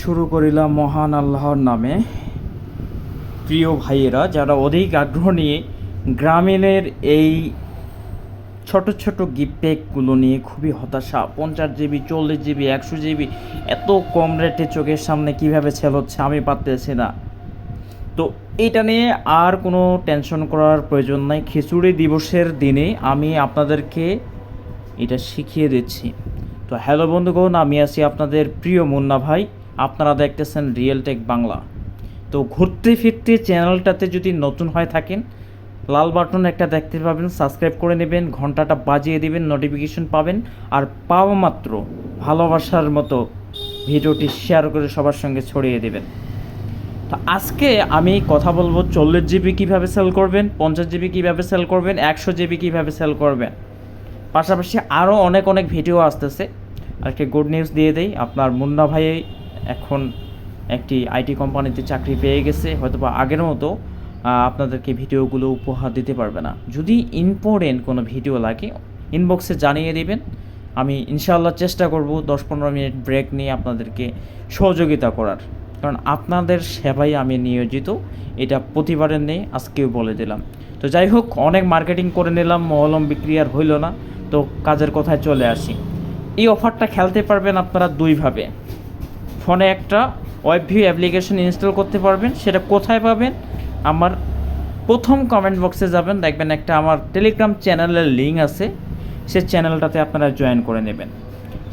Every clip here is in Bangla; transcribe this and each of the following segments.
শুরু করিলাম মহান আল্লাহর নামে। প্রিয় ভাইয়েরা, যারা অধিক আগ্রহ নিয়ে গ্রামীণের এই ছোট ছোট গিফটেকগুলো নিয়ে খুবই হতাশা, পঞ্চাশ জিবি চল্লিশ জিবি একশো জিবি এত কম রেটে চোখের সামনে কীভাবে সেল হচ্ছে আমি পারতেছি না। তো এটা নিয়ে আর কোনো টেনশন করার প্রয়োজন নাই। খিচুড়ি দিবসের দিনে আমি আপনাদেরকে এটা শিখিয়ে দিচ্ছি। তো হ্যালো বন্ধুগণ, আমি আছি আপনাদের প্রিয় মুন্না ভাই। আপনারা দেখতেছেন রিয়েল টেক বাংলা তো ঘুরতে ফিরতে চ্যানেলটাতে যদি নতুন হয়ে থাকেন, লাল বাটন একটা দেখতে পাবেন, সাবস্ক্রাইব করে নেবেন, ঘন্টাটা বাজিয়ে দিবেন নোটিফিকেশন পাবেন, আর পাওয়া মাত্র ভালোবাসার মতো ভিডিওটি শেয়ার করে সবার সঙ্গে ছড়িয়ে দেবেন। তো আজকে আমি কথা বলব চল্লিশ জিবি কীভাবে সেল করবেন, পঞ্চাশ জিবি কীভাবে সেল করবেন, একশো জিবি কীভাবে সেল করবেন। পাশাপাশি আরও অনেক অনেক ভিডিও আসতেছে। আরেকটি গুড নিউজ দিয়ে দেই, আপনার মুন্না ভাই এখন একটি আইটি কোম্পানিতে চাকরি পেয়ে গেছে হয়তো বা আগের মতো আপনাদেরকে ভিডিওগুলো উপহার দিতে পারবে না। যদি ইম্পর্টেন্ট কোনো ভিডিও লাগে ইনবক্সে জানিয়ে দেবেন। আমি ইনশাআল্লাহ চেষ্টা করব দশ পনেরো মিনিট ব্রেক নিয়ে আপনাদেরকে সহযোগিতা করার। কারণ আপনাদের সেবাই আমি নিয়োজিত, এটা প্রতিবারের নেই, আজকেও বলে দিলাম। তো যাই হোক, অনেক মার্কেটিং করে নিলাম মহলম বিক্রি আর হইল না। তো কাজের কথায় চলে আসি। এই অফারটা খেলতে পারবেন আপনারা দুইভাবে। ফোনে একটা ওয়েব ভিউ অ্যাপ্লিকেশন ইনস্টল করতে পারবেন, সেটা কোথায় পাবেন? আমার প্রথম কমেন্ট বক্সে যাবেন, দেখবেন একটা আমার টেলিগ্রাম চ্যানেলের লিঙ্ক আছে, সে চ্যানেলটাতে আপনারা জয়েন করে নেবেন।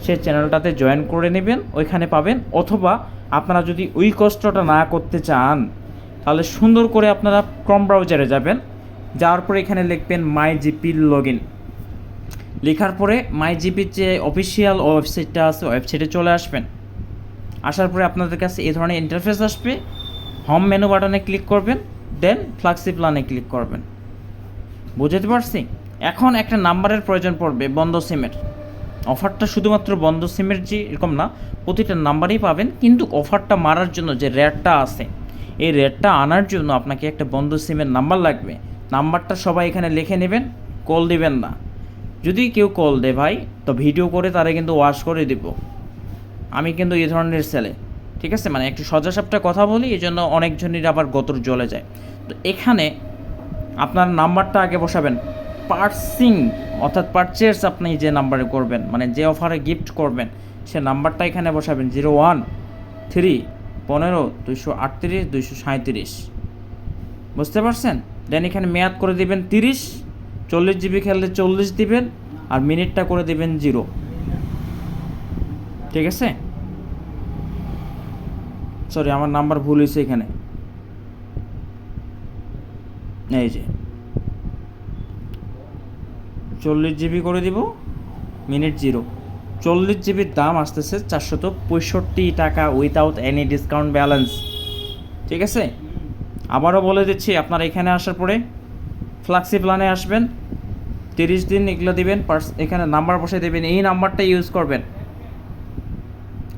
সে চ্যানেলটাতে জয়েন করে নেবেন, ওইখানে পাবেন, অথবা আপনারা যদি ওই কষ্টটা না করতে চান, তাহলে সুন্দর করে আপনারা ক্রম ব্রাউজারে যাবেন, যাওয়ার পরে এখানে লিখবেন মাই জিপি লগ ইন লেখার পরে মাই জিপির যে অফিসিয়াল ওয়েবসাইটটা আছে ওয়েবসাইটে চলে আসবেন। আসার পরে আপনাদের কাছে এই ধরনের ইন্টারফেস আসবে। হোম মেনু বাটনে ক্লিক করবেন দেন ফ্লাক্সি প্ল্যানে ক্লিক করবেন। বুঝতে পারছি? এখন একটা নাম্বারের প্রয়োজন পড়বে, বন্ধ সিমের অফারটা শুধুমাত্র বন্ধ সিমের যে এরকম না, প্রতিটা নাম্বারই পাবেন, কিন্তু অফারটা মারার জন্য যে রেটটা আছে, এই রেটটা আনার জন্য আপনাকে একটা বন্ধ সিমের নাম্বার লাগবে। নাম্বারটা সবাই এখানে লিখে নেবেন কল দিবেন না। যদি কেউ কল দে ভাই, তো ভিডিও করে তারা কিন্তু ওয়াশ করে দিব। আমি কিন্তু এই ধরনের ছেলে ঠিক আছে? মানে একটু সজাসাপটা কথা বলি এই জন্য অনেকজনের আবার গতর জ্বলে যায়। তো এখানে আপনার নাম্বারটা আগে বসাবেন। পার্সিং, অর্থাৎ পারচেস আপনি যে নাম্বারে করবেন মানে যে অফারে গিফট করবেন, সে নাম্বারটা এখানে বসাবেন। জিরো ওয়ান থ্রি পনেরো, দুইশো আটত্রিশ, দুইশো সাঁত্রিশ বুঝতে পারছেন? দেন এখানে মেয়াদ করে দিবেন তিরিশ, চল্লিশ জিবি খেললে চল্লিশ দিবেন, আর মিনিটটা করে দিবেন জিরো ঠিক আছে? সরি আমার নাম্বার ভুল হয়েছে এখানে। এই যে। চল্লিশ জিবি করে দিব মিনিট জিরো চল্লিশ জিবির দাম আসতেছে চারশত পঁয়ষট্টি টাকা উইথাউট এনি ডিসকাউন্ট ব্যালেন্স ঠিক আছে? আবারও বলে দিচ্ছি, আপনারা এখানে আসার পরে ফ্লাক্সি প্ল্যানে আসবেন। তিরিশ দিন এগুলো দিবেন পার্স এখানে নাম্বার বসে দেবেন, এই নাম্বারটা ইউজ করবেন।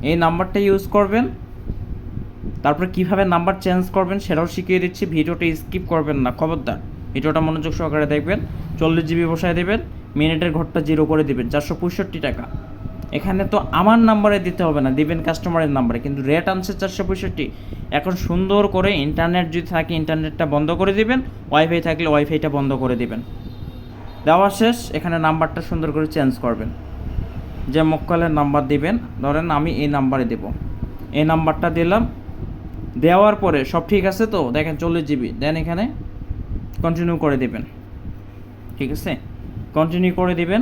এই নাম্বারটা ইউজ করবেন। তারপরে কীভাবে নাম্বার চেঞ্জ করবেন সেটাও শিখিয়ে দিচ্ছি। ভিডিওটা স্কিপ করবেন না, খবরদার। ভিডিওটা মনোযোগ সহকারে দেখবেন। চল্লিশ জিবি বসায় দেবেন, মিনিটের ঘরটা জিরো করে দিবেন, চারশো পঁয়ষট্টি টাকা। এখানে তো আমার নাম্বারে দিতে হবে না, দিবেন কাস্টমারের নাম্বারে। কিন্তু রেট আনছে চারশো পঁয়ষট্টি। এখন সুন্দর করে ইন্টারনেট যদি থাকে ইন্টারনেটটা বন্ধ করে দিবেন। ওয়াইফাই থাকলে ওয়াইফাইটা বন্ধ করে দিবেন। দেওয়া শেষ, এখানে নাম্বারটা সুন্দর করে চেঞ্জ করবেন। যে মক্কালের নাম্বার দিবেন, ধরেন আমি এই নাম্বারে দেব। এই নাম্বারটা দিলাম, দেওয়ার পরে সব ঠিক আছে তো? দেখেন চল্লিশ জিবি। দেন এখানে কন্টিনিউ করে দেবেন। ঠিক আছে? কন্টিনিউ করে দিবেন।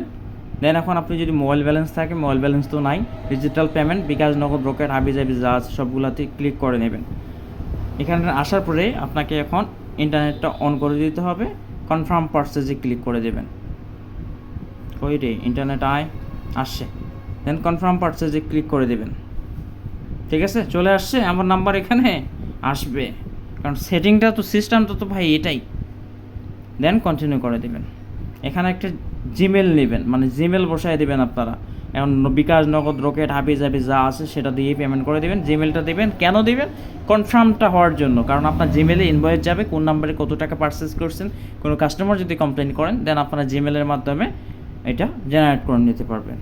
দেন এখন আপনি যদি মোবাইল ব্যালেন্স থাকে মোবাইল ব্যালেন্স তো নাই ডিজিটাল পেমেন্ট বিকাশ, নগদ ব্রোকার হাবি জাবি যা সবগুলাতে ক্লিক করে নেবেন। এখানে আসার পরে আপনাকে এখন ইন্টারনেটটা অন করে দিতে হবে কনফার্ম পার্সেজে ক্লিক করে দেবেন। ওই রে ইন্টারনেট আয়। আসছে দেন কনফার্ম পার্সেজে ক্লিক করে দেবেন। ঠিক আছে? চলে আসছে, আমার নাম্বার এখানে আসবে। কারণ সেটিংটা তো সিস্টেমটা তো ভাই এটাই। দেন কন্টিনিউ করে দেবেন। এখানে একটা জিমেল নেবেন মানে জিমেল বসায় দেবেন আপনারা। এখন বিকাশ, নগদ, রকেট হাবি জাবি যা আছে সেটা দিয়ে পেমেন্ট করে দেবেন। জিমেলটা দেবেন। কেন দেবেন? কনফার্মটা হওয়ার জন্য। কারণ আপনার জিমেলে ইনভয়েস যাবে, কোন নাম্বারে কত টাকা পারচেস করছেন, কোনো কাস্টমার যদি কমপ্লেন করেন দেন আপনারা জিমেলের মাধ্যমে এটা জেনারেট করে নিতে পারবেন।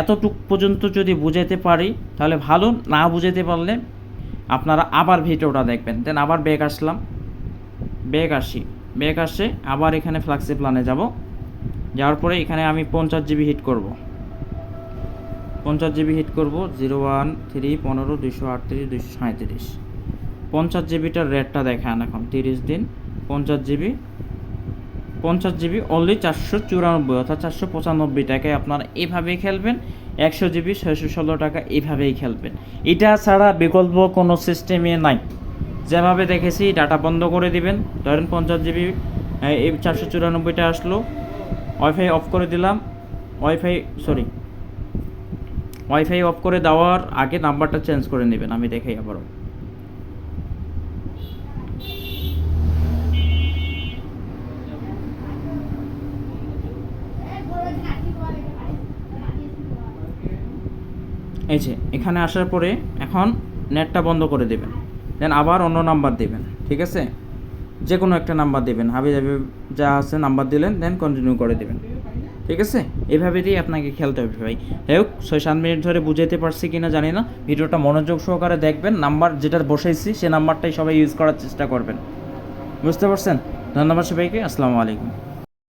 এতটুক পর্যন্ত যদি বুঝাইতে পারি, তাহলে ভালো, না বুঝাইতে পারলে আপনারা আবার ভিডিওটা দেখবেন। দেন আবার ব্যাগ আসলাম। ব্যাগ আসি। ব্যাগ আসে, আবার এখানে ফ্লাক্সি প্ল্যানে যাব। যাওয়ার পরে এখানে আমি পঞ্চাশ জিবি হিট করব। পঞ্চাশ জিবি হিট করব জিরো ওয়ান থ্রি পনেরো দুশো আটত্রিশ দুশো সাঁত্রিশ পঞ্চাশ জিবিটার রেটটা দেখান এখন, তিরিশ দিন, পঞ্চাশ জিবি পঞ্চাশ জিবি অনলি চারশো চুরানব্বই অর্থাৎ চারশো পঁচানব্বই টাকায় আপনারা এভাবেই খেলবেন। একশো জিবি, ছয়শো ষোলো টাকা এভাবেই খেলবেন। এটা ছাড়া বিকল্প কোনো সিস্টেমে নাই। যেভাবে দেখেছি ডাটা বন্ধ করে দিবেন। ধরেন পঞ্চাশ জিবি চারশো চুরানব্বইটা আসলো। ওয়াইফাই অফ করে দিলাম। ওয়াইফাই সরি ওয়াইফাই অফ করে দেওয়ার আগে নাম্বারটা চেঞ্জ করে নেবেন। আমি দেখাই আবারও। এই যে, এখানে আসার পরে এখন নেটটা বন্ধ করে দেবেন। দেন আবার অন্য নাম্বার দেবেন, ঠিক আছে? যে কোনো একটা নাম্বার দেবেন হাবি যাবি যা আছে নাম্বার দিলেন, দেন কন্টিনিউ করে দেবেন, ঠিক আছে? এভাবে দিয়ে আপনাকে খেলতে হবে ভাই। যাই হোক ছয় সাত মিনিট ধরে বুঝাইতে পারছি কিনা জানি না। ভিডিওটা মনোযোগ সহকারে দেখবেন, নাম্বার যেটা বসাইছি, সে নাম্বারটাই সবাই ইউজ করার চেষ্টা করবেন। বুঝতে পারছেন? ধন্যবাদ সবাইকে, আসসালামু আলাইকুম।